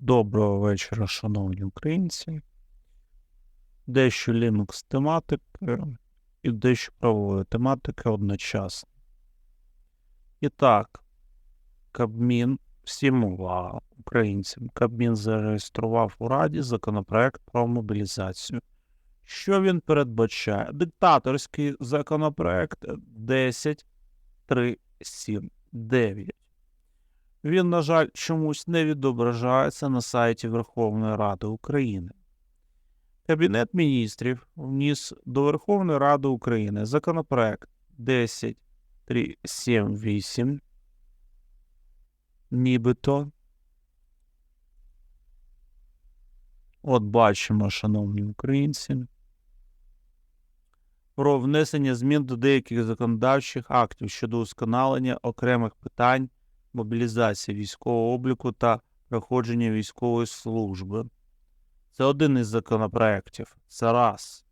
Доброго вечора, шановні українці. Дещо Linux тематики і дещо правової тематики одночасно. І так, Кабмін, всім увага українцям. Кабмін зареєстрував у Раді законопроект про мобілізацію. Що він передбачає? Диктаторський законопроект 10379. Він, на жаль, чомусь не відображається на сайті Верховної Ради України. Кабінет міністрів вніс до Верховної Ради України законопроект 10378, нібито. От бачимо, шановні українці, про внесення змін до деяких законодавчих актів щодо усконалення окремих питань мобілізації військового обліку та проходження військової служби. Це один із законопроєктів. Це раз.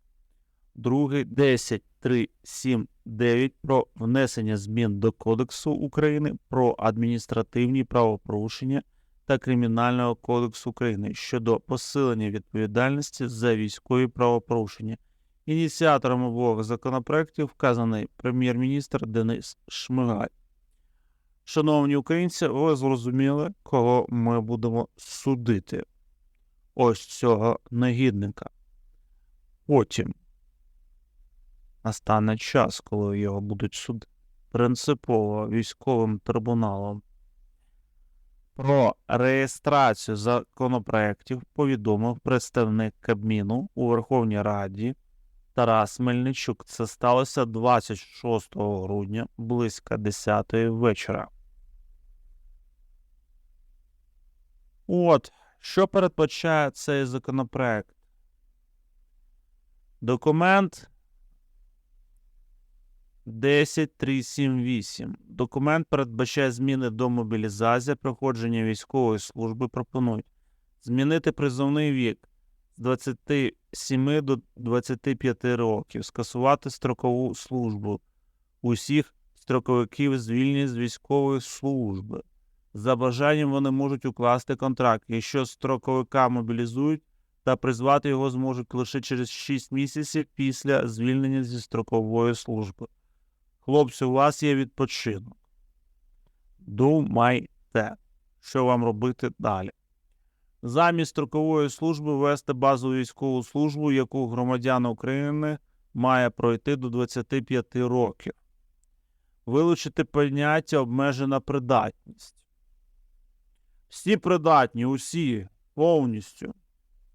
Другий 10379 про внесення змін до Кодексу України про адміністративні правопорушення та Кримінального кодексу України щодо посилення відповідальності за військові правопорушення. Ініціатором обох законопроєктів вказаний прем'єр-міністр Денис Шмигаль. Шановні українці, ви зрозуміли, кого ми будемо судити. Ось цього негідника. Потім настане час, коли його будуть судити принципово військовим трибуналом. Про реєстрацію законопроєктів повідомив представник Кабміну у Верховній Раді Тарас Мельничук. Це сталося 26 грудня близько 10 вечора. От, що передбачає цей законопроект? Документ 10378. Документ передбачає зміни до мобілізації, проходження військової служби. Пропонують змінити призовний вік з 27 до 25 років, скасувати строкову службу усіх строковиків звільнені з військової служби. За бажанням вони можуть укласти контракт, якщо строковика мобілізують та призвати його зможуть лише через 6 місяців після звільнення зі строкової служби. Хлопці, у вас є відпочинок. Думайте, що вам робити далі. Замість строкової служби вести базову військову службу, яку громадян України має пройти до 25 років. Вилучити поняття обмежена придатність. Всі придатні, усі повністю,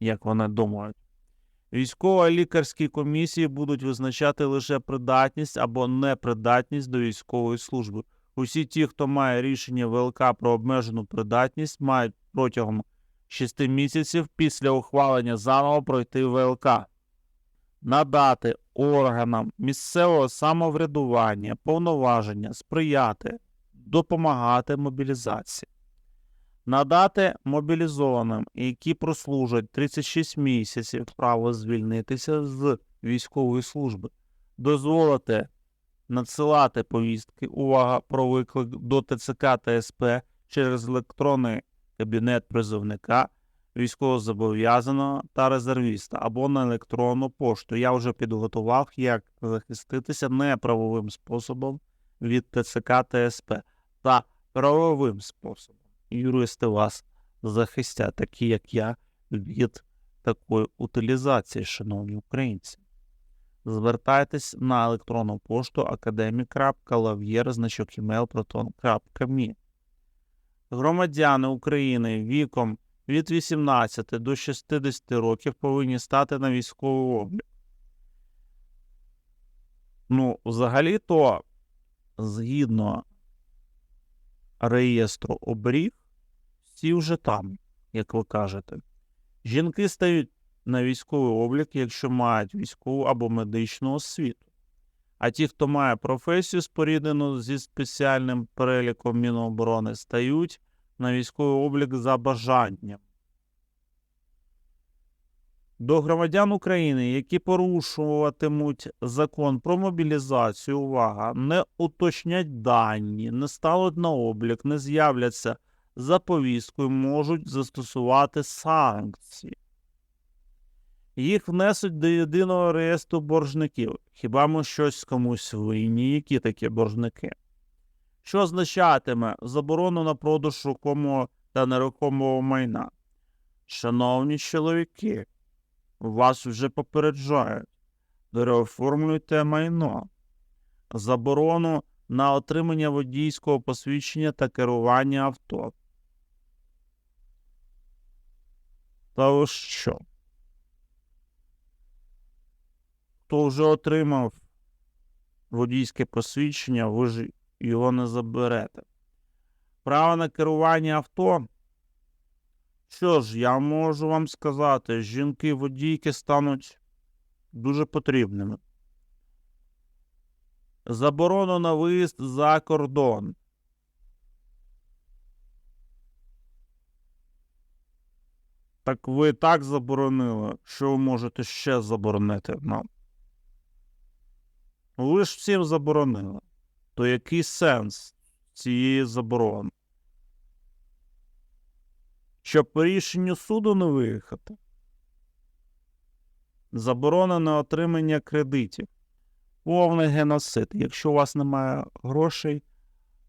як вони думають. Військово-лікарські комісії будуть визначати лише придатність або непридатність до військової служби. Усі ті, хто має рішення ВЛК про обмежену придатність, мають протягом 6 місяців після ухвалення заново пройти ВЛК. Надати органам місцевого самоврядування повноваження сприяти, допомагати мобілізації надати мобілізованим, які прослужать 36 місяців право звільнитися з військової служби, дозволити надсилати повістки, увага про виклик до ТЦК та СП через електронний кабінет призовника, військовозобов'язаного та резервіста або на електронну пошту. Я вже підготував, як захиститися неправовим способом від ТЦК та СП та правовим способом юристи вас захистять, такі як я, від такої утилізації, шановні українці. Звертайтесь на електронну пошту academic.lavyer.email.proton.me Громадяни України віком від 18 до 60 років повинні стати на військовий облік. Ну, взагалі-то, згідно реєстру обріг, всі вже там, як ви кажете. Жінки стають на військовий облік, якщо мають військову або медичну освіту. А ті, хто має професію споріднену зі спеціальним переліком Міноборони, стають на військовий облік за бажанням. До громадян України, які порушуватимуть закон про мобілізацію, увага, не уточнять дані, не стануть на облік, не з'являться за повісткою можуть застосувати санкції. Їх внесуть до єдиного реєстру боржників. Хіба ми щось комусь винні? Які такі боржники? Що означатиме заборону на продаж рухомого та нерухомого майна? Шановні чоловіки, вас вже попереджають. Переоформлюйте майно. Заборону на отримання водійського посвідчення та керування авто. Та що? Хто вже отримав водійське посвідчення, ви ж його не заберете. Право на керування авто. Що ж, я можу вам сказати, жінки-водійки стануть дуже потрібними. Заборону на виїзд за кордон. Так ви так заборонили, що ви можете ще заборонити нам. Ви ж всім заборонили. То який сенс цієї заборони? Щоб по рішенню суду не виїхати. Заборона на отримання кредитів. Повний геноцид. Якщо у вас немає грошей,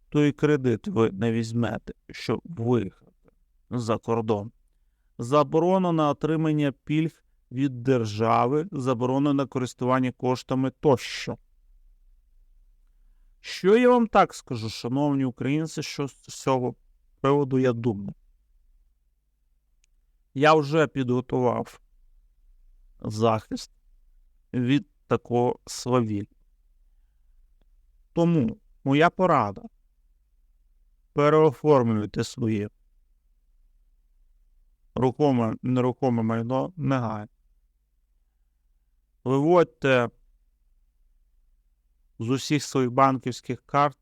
то і кредит ви не візьмете, щоб виїхати за кордон. Заборона на отримання пільг від держави, заборона на користування коштами тощо. Що я вам так скажу, шановні українці, що з цього приводу я думаю? Я вже підготував захист від такого свавілля. Тому моя порада. Переоформлюйте своє рухоме, нерухоме майно негайно. Виводьте з усіх своїх банківських карт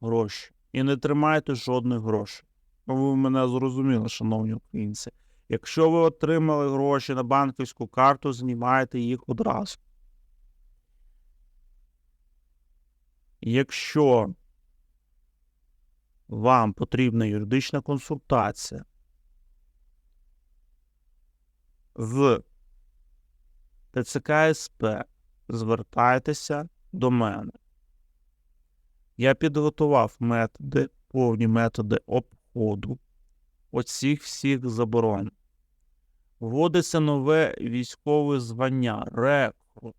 гроші і не тримайте жодних грошей. Ви мене зрозуміли, шановні українці. Якщо ви отримали гроші на банківську карту, знімайте їх одразу. Якщо вам потрібна юридична консультація з ТЦК СП, звертайтеся до мене. Я підготував методи, повні методи обходу оцих всіх заборон. Вводиться нове військове звання рекрут.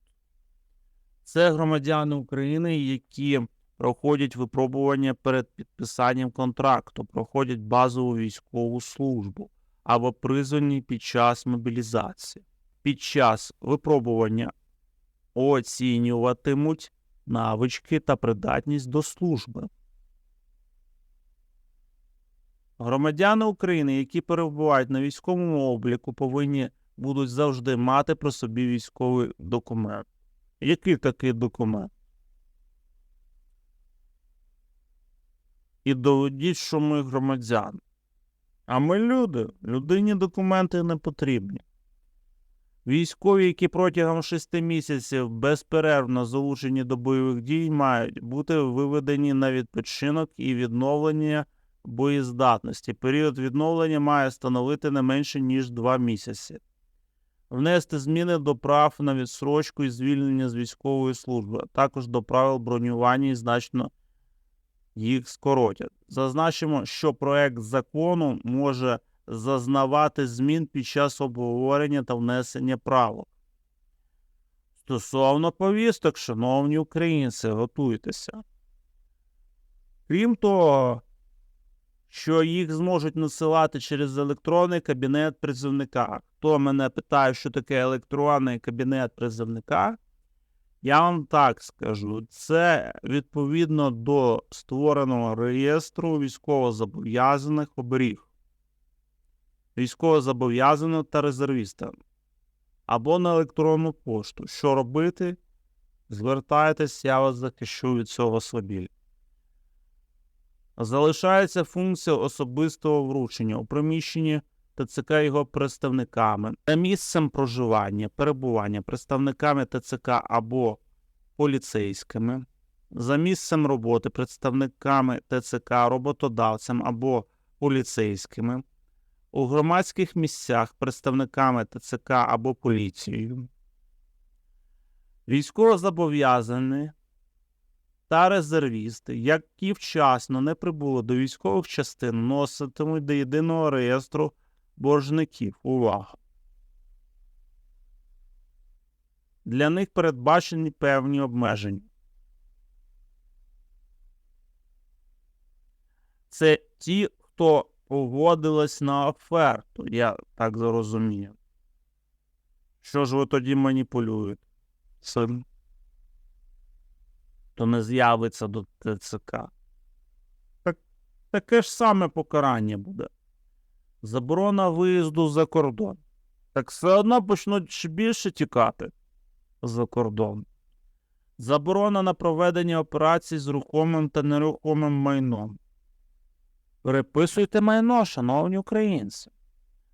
Це громадяни України, які проходять випробування перед підписанням контракту, проходять базову військову службу або призвані під час мобілізації. Під час випробування оцінюватимуть навички та придатність до служби. Громадяни України, які перебувають на військовому обліку, повинні будуть завжди мати при собі військовий документ. Який такий документ? І доведіть, що ми громадяни. А ми люди. Людині документи не потрібні. Військові, які протягом шести місяців безперервно залучені до бойових дій, мають бути виведені на відпочинок і відновлення боєздатності. Період відновлення має становити не менше, ніж два місяці. Внести зміни до прав на відсрочку і звільнення з військової служби, а також до правил бронювання і значно їх скоротять. Зазначимо, що проект закону може зазнавати змін під час обговорення та внесення правок. Стосовно повісток, шановні українці, готуйтеся. Крім того, що їх зможуть насилати через електронний кабінет призовника. Хто мене питає, що таке електронний кабінет призовника, я вам так скажу, це відповідно до створеного реєстру військовозобов'язаних оберіг, військовозобов'язаного та резервіста або на електронну пошту. Що робити? Звертайтесь, я вас захищу від цього свобілля. Залишається функція особистого вручення у приміщенні ТЦК його представниками, за місцем проживання, перебування представниками ТЦК або поліцейськими, за місцем роботи представниками ТЦК, роботодавцем або поліцейськими, у громадських місцях представниками ТЦК або поліцією, військовозобов'язані та резервісти, які вчасно не прибули до військових частин, носитимуть до єдиного реєстру боржників. Увага! Для них передбачені певні обмеження. Це ті, хто погодились на оферту, я так зрозумію. Що ж ви тоді маніпулюєте? Цим? То не з'явиться до ТЦК. Так, таке ж саме покарання буде. Заборона виїзду за кордон. Так все одно почнуть більше тікати за кордон. Заборона на проведення операцій з рухомим та нерухомим майном. Переписуйте майно, шановні українці.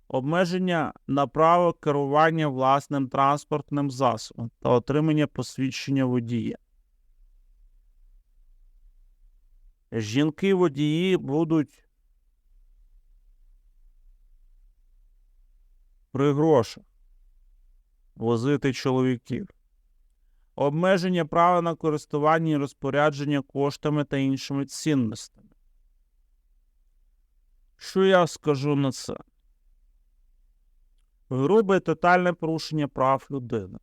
Обмеження на право керування власним транспортним засобом та отримання посвідчення водія. Жінки-водії будуть при грошах возити чоловіків. Обмеження права на користування і розпорядження коштами та іншими цінностями. Що я скажу на це? Грубе тотальне порушення прав людини.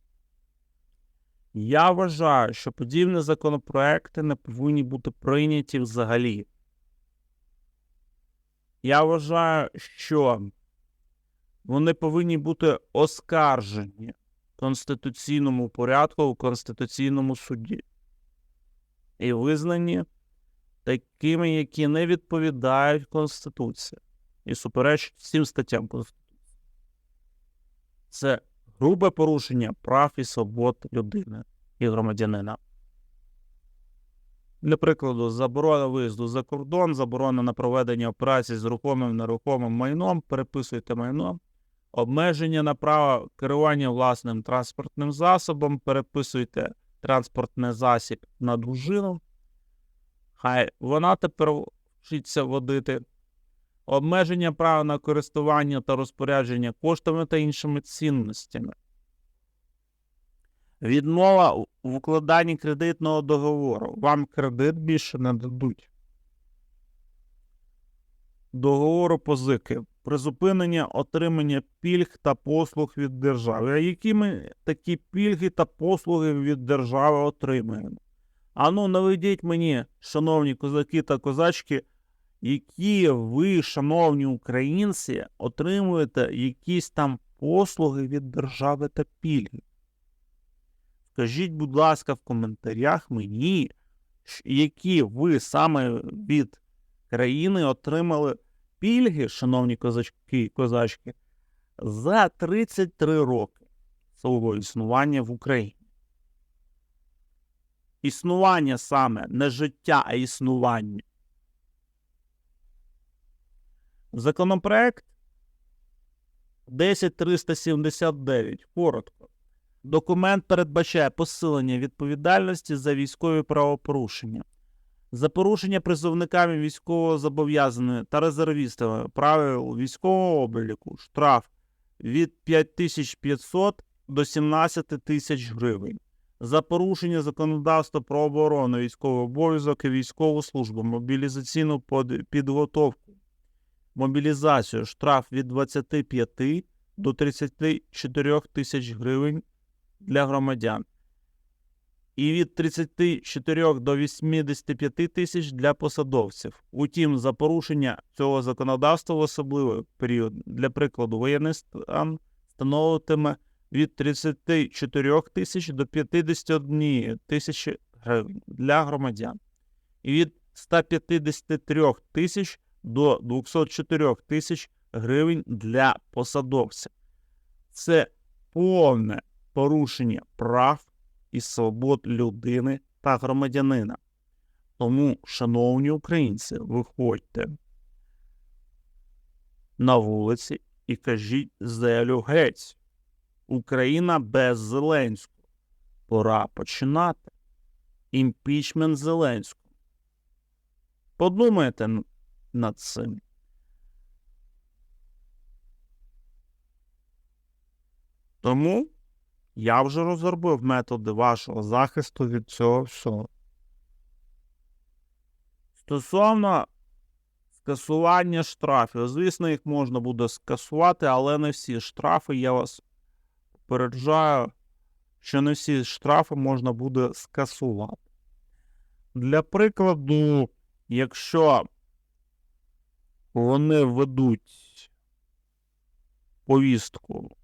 Я вважаю, що подібні законопроекти не повинні бути прийняті взагалі. Я вважаю, що вони повинні бути оскаржені в конституційному порядку у Конституційному суді і визнані такими, які не відповідають Конституції і суперечать всім статтям Конституції. Це грубе порушення прав і свобод людини і громадянина. Для прикладу, заборона виїзду за кордон, заборона на проведення операцій з рухомим нерухомим майном, переписуйте майно, обмеження на право керування власним транспортним засобом, переписуйте транспортний засіб на дружину. Хай вона тепер вчиться водити. Обмеження права на користування та розпорядження коштами та іншими цінностями. Відмова у укладанні кредитного договору. Вам кредит більше не дадуть. Договору позики. Призупинення отримання пільг та послуг від держави. А які ми такі пільги та послуги від держави отримуємо? Ану, наведіть мені, шановні козаки та козачки, які ви, шановні українці, отримуєте якісь там послуги від держави та пільги. Скажіть, будь ласка, в коментарях мені, які ви саме від країни отримали пільги, шановні козачки і козачки, за 33 роки свого існування в Україні. Існування саме не життя, а існування. Законопроект 10379. Коротко. Документ передбачає посилення відповідальності за військові правопорушення. За порушення призовниками військового зобов'язаної та резервістами правил військового обліку штраф від 5500 до 17 тисяч гривень. За порушення законодавства про оборону, військовий обов'язок і військову службу, мобілізаційну підготовку, мобілізацію штраф від 25 до 34 тисяч гривень для громадян і від 34 до 85 тисяч для посадовців. Утім, за порушення цього законодавства в особливий період, для прикладу, воєнний стан становитиме від 34 тисяч до 51 тисячі гривень для громадян і від 153 тисяч до 204 тисяч гривень для посадовців. Це повне порушення прав і свобод людини та громадянина. Тому, шановні українці, виходьте на вулиці і кажіть зелю геть. Україна без Зеленського. Пора починати. Імпічмент Зеленського. Подумайте над цим. Тому я вже розробив методи вашого захисту від цього всього. Стосовно скасування штрафів, звісно, їх можна буде скасувати, але не всі штрафи. Я вас попереджаю, що не всі штрафи можна буде скасувати. Для прикладу, якщо вони введуть повістку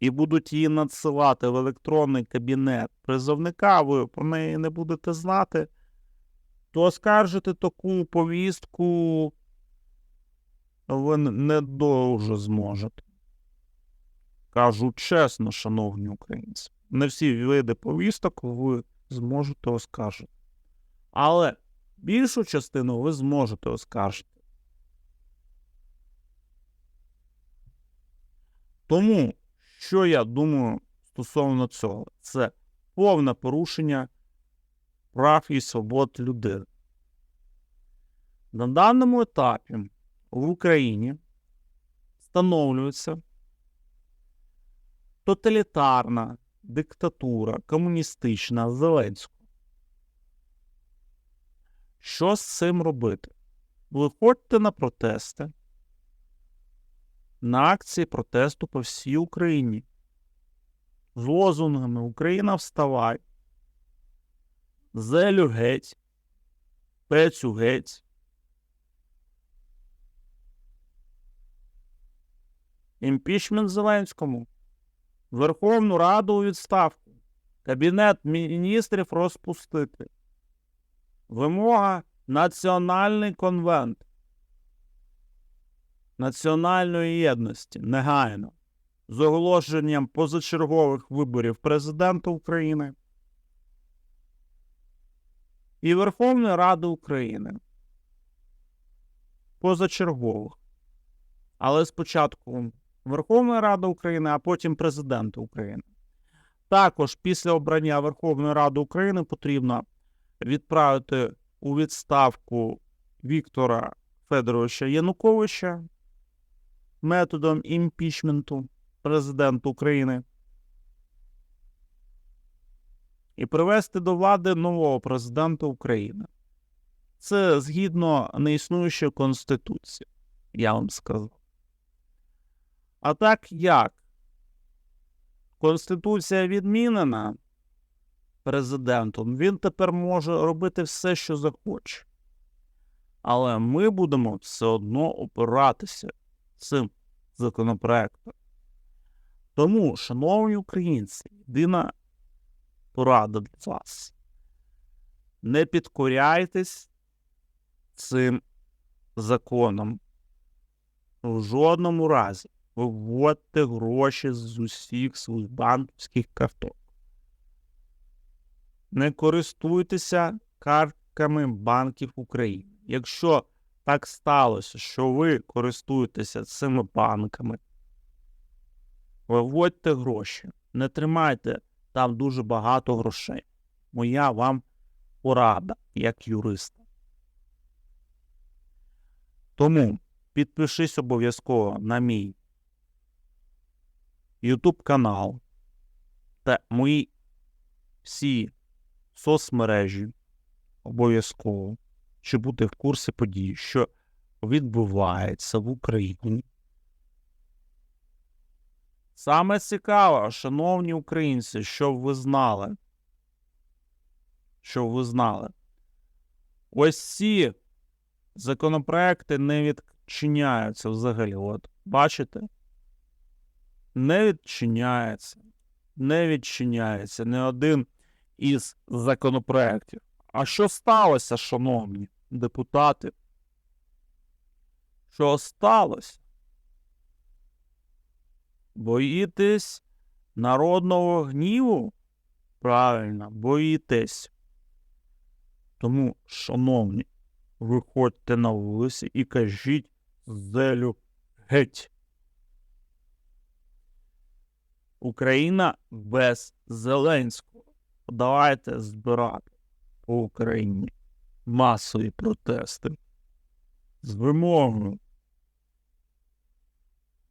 і будуть її надсилати в електронний кабінет призовника, ви про неї не будете знати, то оскаржити таку повістку ви не дуже зможете. Кажу чесно, шановні українці, не всі види повісток ви зможете оскаржити. Але більшу частину ви зможете оскаржити. Тому, що я думаю стосовно цього, це повне порушення прав і свобод людини. На даному етапі в Україні встановлюється тоталітарна диктатура комуністична Зеленського. Що з цим робити? Виходьте на протести, на акції протесту по всій Україні з лозунгами Україна вставай, Зелю геть, Пецю геть. Імпічмент Зеленському. Верховну Раду у відставку. Кабінет міністрів розпустити. Вимога Національний конвент національної єдності негайно з оголошенням позачергових виборів президента України і Верховної Ради України. Позачергових. Але спочатку Верховна Рада України, а потім президента України. Також після обрання Верховної Ради України потрібно відправити у відставку Віктора Федоровича Януковича методом імпічменту президента України і привести до влади нового президента України. Це згідно неіснуючої конституції, я вам сказав. А так як Конституція відмінена президентом, він тепер може робити все, що захоче. Але ми будемо все одно опиратися цим законопроектом. Тому, шановні українці, єдина порада для вас. Не підкоряйтесь цим законам в жодному разі виводьте гроші з усіх своїх банківських карток. Не користуйтеся картками банків України. Якщо так сталося, що ви користуєтеся цими банками, виводьте гроші, не тримайте там дуже багато грошей. Моя вам порада як юриста. Тому підпишись обов'язково на мій YouTube канал та мої всі соцмережі обов'язково, щоб бути в курсі подій, що відбувається в Україні. Саме цікаве, шановні українці, щоб ви знали, щоб ви знали, ось ці законопроекти не відчиняються взагалі. От, бачите? Не відчиняється, не відчиняється не один із законопроєктів. А що сталося, шановні депутати? Що сталося? Боїтесь народного гніву? Правильно, боїтесь. Тому, шановні, виходьте на вулиці і кажіть зелю геть. Україна без Зеленського. Давайте збирати по Україні масові протести з вимогою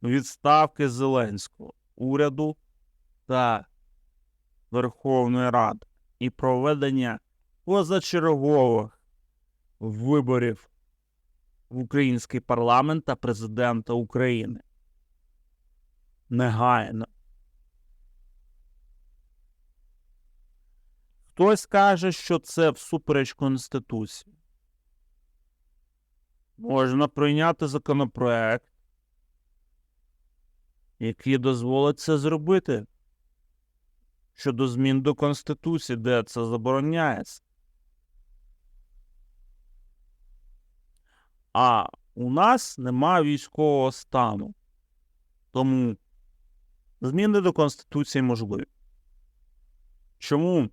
відставки Зеленського уряду та Верховної Ради і проведення позачергових виборів в український парламент та президента України. Негайно. Хтось каже, що це всупереч Конституції. Можна прийняти законопроект, який дозволить це зробити щодо змін до Конституції, де це забороняється. А у нас немає військового стану. Тому зміни до Конституції можливі. Чому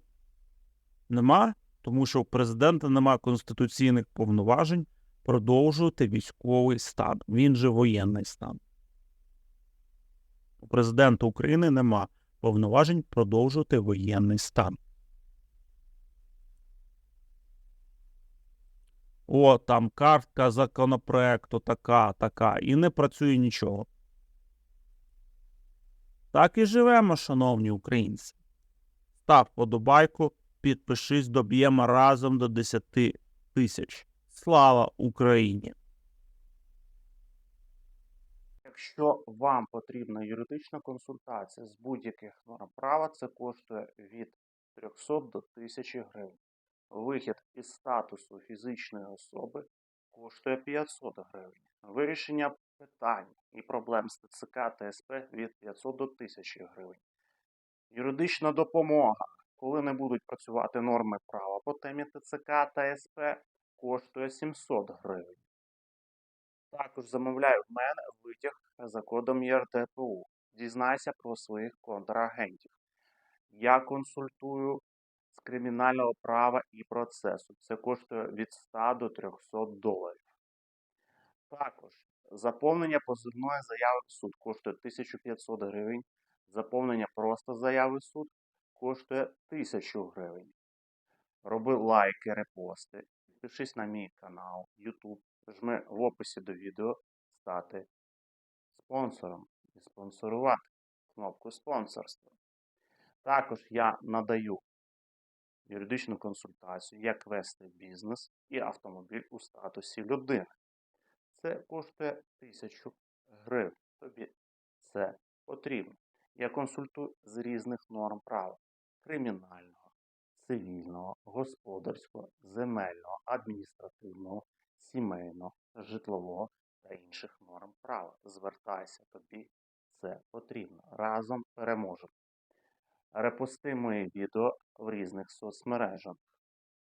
нема? Тому що у президента немає конституційних повноважень продовжувати військовий стан. Він же воєнний стан. У президента України нема повноважень продовжувати воєнний стан. О, там картка законопроекту така, така, і не працює нічого. Так і живемо, шановні українці. Став подобайку, підпишись, доб'ємо разом до 10 тисяч. Слава Україні! Якщо вам потрібна юридична консультація з будь-яких норм права, це коштує від 300 до 1000 гривень. Вихід із статусу фізичної особи коштує 500 гривень. Вирішення питань і проблем з ТЦК та СП від 500 до 1000 гривень. Юридична допомога, коли не будуть працювати норми права по темі ТЦК та СП, коштує 700 гривень. Також замовляю в мене витяг за кодом ЄРДПУ. Дізнайся про своїх контрагентів. Я консультую з кримінального права і процесу. Це коштує від 100 до 300 доларів. Також заповнення позивної заяви в суд коштує 1500 гривень. Заповнення просто заяви в суд коштує 1000 гривень. Роби лайки, репости, підпишись на мій канал YouTube, жми в описі до відео стати спонсором і спонсорувати кнопку спонсорства. Також я надаю юридичну консультацію, як вести бізнес і автомобіль у статусі людини. Це коштує 1000 гривень. Тобі це потрібно. Я консультую з різних норм права: кримінального, цивільного, господарського, земельного, адміністративного, сімейного, житлового та інших норм права. Звертайся, тобі це потрібно. Разом переможемо. Репости мої відео в різних соцмережах.